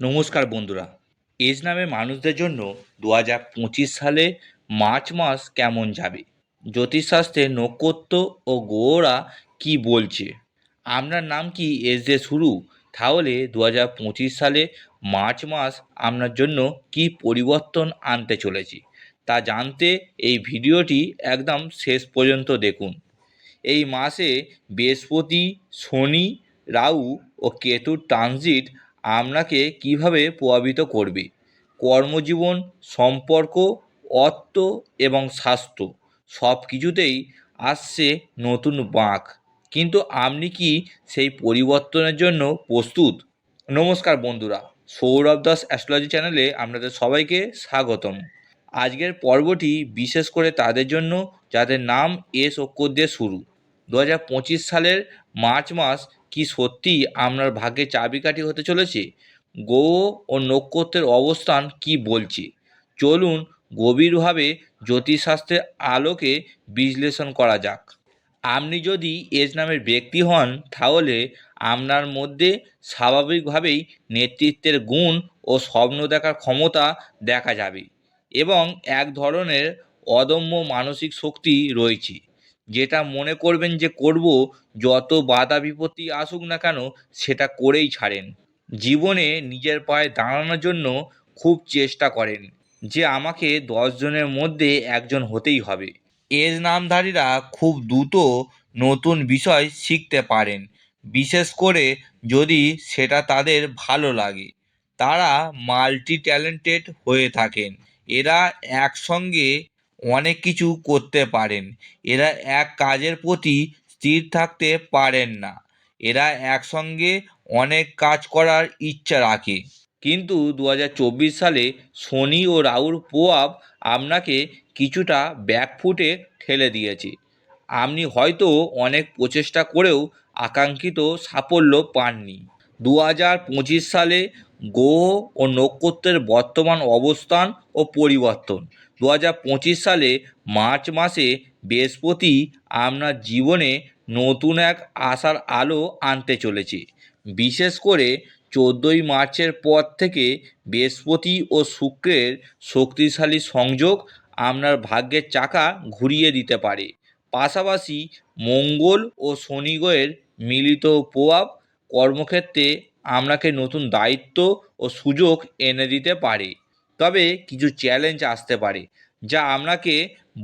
নমস্কার বন্ধুরা। এজ নামে মানুষদের জন্য দু হাজার পঁচিশ সালে মার্চ মাস কেমন যাবে? জ্যোতিষশাস্ত্রে নক্ষত্র ও গ্রহরা কি বলছে? আপনার নাম কি এস দিয়ে শুরু? তাহলে দু হাজার পঁচিশ সালে মার্চ মাস আপনার জন্য কি পরিবর্তন আনতে চলেছে? তা জানতে এই ভিডিওটি একদম শেষ পর্যন্ত দেখুন। এই মাসে বৃহস্পতি, শনি, রাহু ও কেতুর ট্রানজিট আপনাকে কীভাবে প্রভাবিত করবে? কর্মজীবন, সম্পর্ক, অর্থ এবং স্বাস্থ্য সব কিছুতেই আসছে নতুন বাঁক। কিন্তু আপনি কি সেই পরিবর্তনের জন্য প্রস্তুত? নমস্কার বন্ধুরা, সৌরভ দাস অ্যাস্ট্রোলজি চ্যানেলে আপনাদের সবাইকে স্বাগতম। আজকের পর্বটি বিশেষ করে তাদের জন্য যাদের নাম এস অক্ষর দিয়ে শুরু। দু হাজার পঁচিশ সালের মার্চ মাস কি সত্যি আপনার ভাগ্যে চাবিকাঠি হতে চলেছে? গ্রহ ও নক্ষত্রের অবস্থান কি বলছে? চলুন গভীরভাবে জ্যোতিষশাস্ত্রের আলোকে বিশ্লেষণ করা যাক। আপনি যদি এজ নামের ব্যক্তি হন, তাহলে আপনার মধ্যে স্বাভাবিকভাবেই নেতৃত্বের গুণ ও স্বপ্ন দেখার ক্ষমতা দেখা যাবে এবং এক ধরনের অদম্য মানসিক শক্তি রয়েছে। যেটা মনে করবেন যে করব, যত বাধা বিপত্তি আসুক না কেন, সেটা করেই ছাড়েন। জীবনে নিজের পায়ে দাঁড়ানোর জন্য খুব চেষ্টা করেন যে আমাকে দশজনের মধ্যে একজন হতেই হবে। এজ নামধারীরা খুব দ্রুত নতুন বিষয় শিখতে পারেন। বিশেষ করে যদি সেটা তাদের ভালো লাগে। তারা মাল্টি ট্যালেন্টেড হয়ে থাকেন। এরা একসঙ্গে অনেক কিছু করতে পারেন। এরা এক কাজের প্রতি স্থির থাকতে পারেন না। এরা একসঙ্গে অনেক কাজ করার ইচ্ছা রাখে। কিন্তু দু হাজার চব্বিশ সালে শনি ও রাহুর প্রভাব আপনাকে কিছুটা ব্যাকফুটে ঠেলে দিয়েছে। আপনি হয়তো অনেক প্রচেষ্টা করেও আকাঙ্ক্ষিত সাফল্য পাননি। দু হাজার পঁচিশ সালে গ্রহ ও নক্ষত্রের বর্তমান অবস্থান ও পরিবর্তন। দু হাজার পঁচিশ সালে মার্চ মাসে বৃহস্পতি আপনার জীবনে নতুন এক আশার আলো আনতে চলেছে। বিশেষ করে চোদ্দোই মার্চের পর থেকে বৃহস্পতি ও শুক্রের শক্তিশালী সংযোগ আপনার ভাগ্যের চাকা ঘুরিয়ে দিতে পারে। পাশাপাশি মঙ্গল ও শনি গ্রহের মিলিত প্রভাব কর্মক্ষেত্রে আপনাকে নতুন দায়িত্ব ও সুযোগ এনে দিতে পারে। তবে কিছু চ্যালেঞ্জ আসতে পারে, যা আপনাকে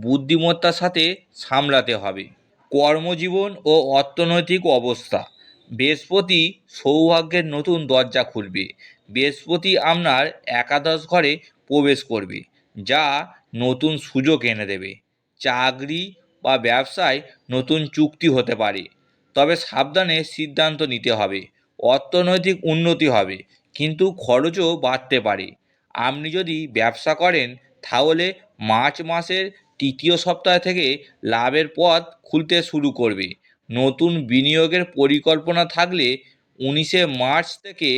বুদ্ধিমত্তার সাথে সামলাতে হবে। কর্মজীবন ও অর্থনৈতিক অবস্থা, বৃহস্পতি সৌভাগ্যের নতুন দরজা খুলবে। বৃহস্পতি আপনার একাদশ ঘরে প্রবেশ করবে, যা নতুন সুযোগ এনে দেবে। চাকরি বা ব্যবসায় নতুন চুক্তি হতে পারে, তবে সাবধানে সিদ্ধান্ত নিতে হবে। অর্থনৈতিক উন্নতি হবে, কিন্তু খরচও বাড়তে পারে। আপনি যদি ব্যবসা করেন, তাহলে মার্চ মাসের তৃতীয় সপ্তাহ থেকে লাভের পথ খুলতে শুরু করবে। নতুন বিনিয়োগের পরিকল্পনা থাকলে উনিশে মার্চ থেকে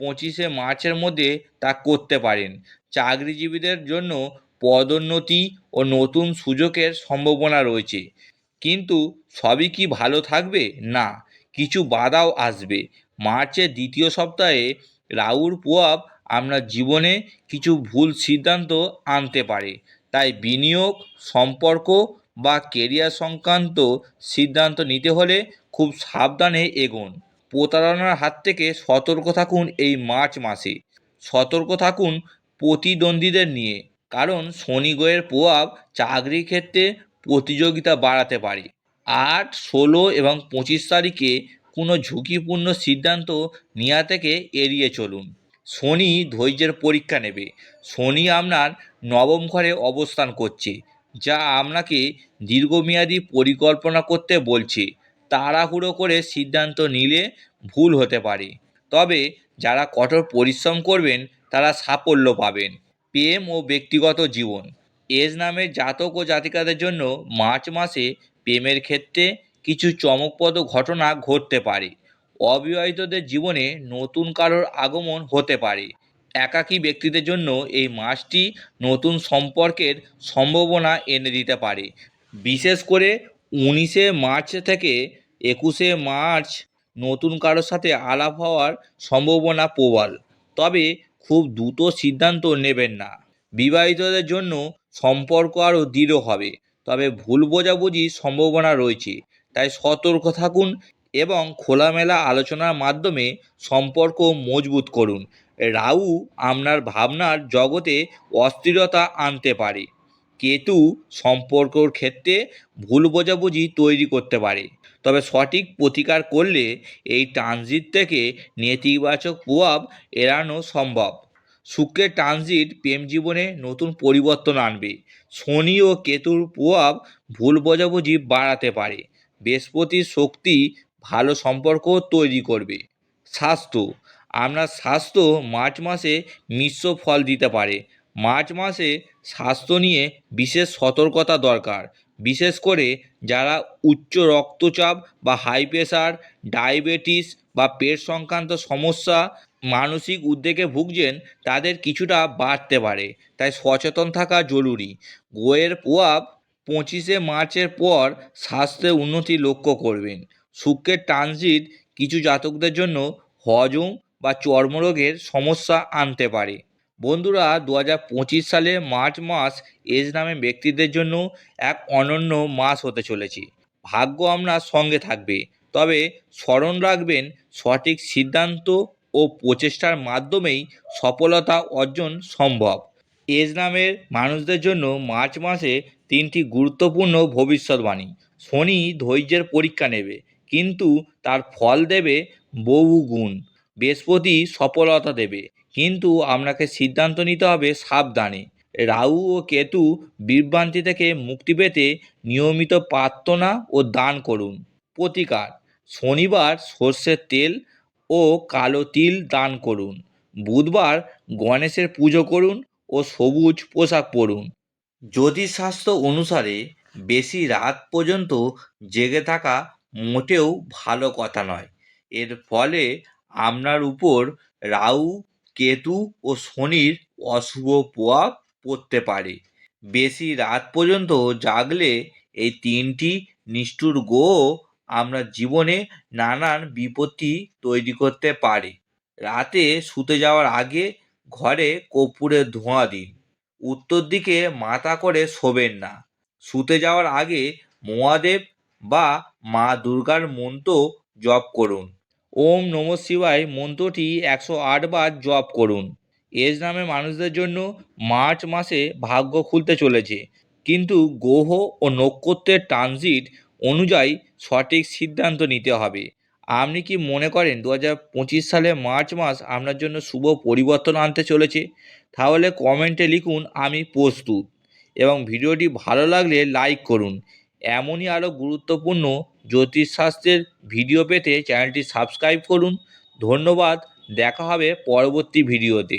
পঁচিশে মার্চের মধ্যে তা করতে পারেন। চাকরিজীবীদের জন্য পদোন্নতি ও নতুন সুযোগের সম্ভাবনা রয়েছে। কিন্তু সবই কি ভালো থাকবে? না, কিছু বাধাও আসবে। মার্চের দ্বিতীয় সপ্তাহে রাহুর প্রভাব আপনার জীবনে কিছু ভুল সিদ্ধান্ত আনতে পারে। তাই বিনিয়োগ, সম্পর্ক বা কেরিয়ার সংক্রান্ত সিদ্ধান্ত নিতে হলে খুব সাবধানে এগোন। প্রতারণার হাত থেকে সতর্ক থাকুন এই মার্চ মাসে। সতর্ক থাকুন প্রতিদ্বন্দ্বীদের নিয়ে। কারণ শনি গ্রহের প্রভাব চাকরির ক্ষেত্রে প্রতিযোগিতা বাড়াতে পারে। আট, ষোলো এবং পঁচিশ তারিখে কোনো ঝুঁকিপূর্ণ সিদ্ধান্ত নেওয়া থেকে এড়িয়ে চলুন। শনি ধৈর্যের পরীক্ষা নেবে। শনি আপনার নবম ঘরে অবস্থান করছে, যা আপনাকে দীর্ঘমেয়াদী পরিকল্পনা করতে বলছে। তাড়াহুড়ো করে সিদ্ধান্ত নিলে ভুল হতে পারে। তবে যারা কঠোর পরিশ্রম করবেন, তারা সাফল্য পাবেন। প্রেম ও ব্যক্তিগত জীবন। এজ নামের জাতক ও জাতিকাদের জন্য মার্চ মাসে প্রেমের ক্ষেত্রে কিছু চমকপ্রদ ঘটনা ঘটতে পারে। অবিবাহিতদের জীবনে নতুন কারোর আগমন হতে পারে। একাকী ব্যক্তিদের জন্য এই মাসটি নতুন সম্পর্কের সম্ভাবনা এনে দিতে পারে। বিশেষ করে উনিশে মার্চ থেকে একুশে মার্চ নতুন কারোর সাথে আলাপ হওয়ার সম্ভাবনা প্রবল। তবে খুব দ্রুত সিদ্ধান্ত নেবেন না। বিবাহিতদের জন্য সম্পর্ক আরও দৃঢ় হবে। তবে ভুল বোঝাবুঝির সম্ভাবনা রয়েছে। তাই সতর্ক থাকুন এবং খোলামেলা আলোচনার মাধ্যমে সম্পর্ক মজবুত করুন। রাহু আপনার ভাবনার জগতে অস্থিরতা আনতে পারে। কেতু সম্পর্কর ক্ষেত্রে ভুল বোঝাবুঝি তৈরি করতে পারে। তবে সঠিক প্রতিকার করলে এই ট্রানজিট থেকে নেতিবাচক প্রভাব এড়ানো সম্ভব। শুক্রের ট্রানজিট প্রেম জীবনে নতুন পরিবর্তন আনবে। শনি ও কেতুর প্রভাব ভুল বোঝাবুঝি বাড়াতে পারে। বৃহস্পতির শক্তি ভালো সম্পর্ক তৈরি করবে। স্বাস্থ্য আপনার স্বাস্থ্য মার্চ মাসে মিশ্র ফল দিতে পারে। মার্চ মাসে স্বাস্থ্য নিয়ে বিশেষ সতর্কতা দরকার। বিশেষ করে যারা উচ্চ রক্তচাপ বা হাই প্রেশার ডায়াবেটিস বা পেট সংক্রান্ত সমস্যা মানসিক উদ্বেগে ভুগছেন, তাদের কিছুটা বাড়তে পারে। তাই সচেতন থাকা জরুরি। গোয়ের প্রভাব পঁচিশে মার্চের পর স্বাস্থ্যের উন্নতি লক্ষ্য করবেন। শুক্রের ট্রানজিট কিছু জাতকদের জন্য হজম বা চর্মরোগের সমস্যা আনতে পারে। বন্ধুরা দু হাজার পঁচিশ সালে মার্চ মাস এজ নামে ব্যক্তিদের জন্য এক অনন্য মাস হতে চলেছে। ভাগ্য আপনার সঙ্গে থাকবে। তবে স্মরণ রাখবেন, সঠিক সিদ্ধান্ত ও প্রচেষ্টার মাধ্যমেই সফলতা অর্জন সম্ভব। এজ নামের মানুষদের জন্য মার্চ মাসে তিনটি গুরুত্বপূর্ণ ভবিষ্যৎবাণী। শনি ধৈর্যের পরীক্ষা নেবে, কিন্তু তার ফল দেবে বহু গুণ। বৃহস্পতি সফলতা দেবে, কিন্তু আপনাকে সিদ্ধান্ত নিতে হবে সাবধানে। রাহু ও কেতু বিভ্রান্তি থেকে মুক্তি পেতে নিয়মিত প্রার্থনা ও দান করুন। প্রতিকার, শনিবার সর্ষের তেল ও কালো তিল দান করুন। বুধবার গণেশের পুজো করুন ও সবুজ পোশাক পরুন। জ্যোতিষশাস্ত্র অনুসারে বেশি রাত পর্যন্ত জেগে থাকা মোটেও ভালো কথা নয়। এর ফলে আপনার উপর রাহু, কেতু ও শনির অশুভ প্রভাব পড়তে পারে। বেশি রাত পর্যন্ত জাগলে এই তিনটি নিষ্ঠুর গো আমরা জীবনে নানান বিপত্তি তৈরি করতে পারে। রাতে শুতে যাওয়ার আগে ঘরে কর্পূরের ধোঁয়া দিন। উত্তর দিকে মাথা করে শোবেন না। শুতে যাওয়ার আগে মহাদেব বা মা দুর্গার মন্ত্র জপ করুন। ওম নম শিবায় মন্ত্রটি একশো আটবার জপ করুন। এজ নামে মানুষদের জন্য মার্চ মাসে ভাগ্য খুলতে চলেছে। কিন্তু গ্রহ ও নক্ষত্রের ট্রানজিট অনুযায়ী সঠিক সিদ্ধান্ত নিতে হবে। আপনি কি মনে করেন দু হাজার পঁচিশ সালে মার্চ মাস আপনার জন্য শুভ পরিবর্তন আনতে চলেছে? তাহলে কমেন্টে লিখুন, আমি প্রস্তুত। এবং ভিডিওটি ভালো লাগলে লাইক করুন। এমনই আরও গুরুত্বপূর্ণ জ্যোতিষশাস্ত্রের ভিডিও পেতে চ্যানেলটি সাবস্ক্রাইব করুন। ধন্যবাদ, দেখা হবে পরবর্তী ভিডিওতে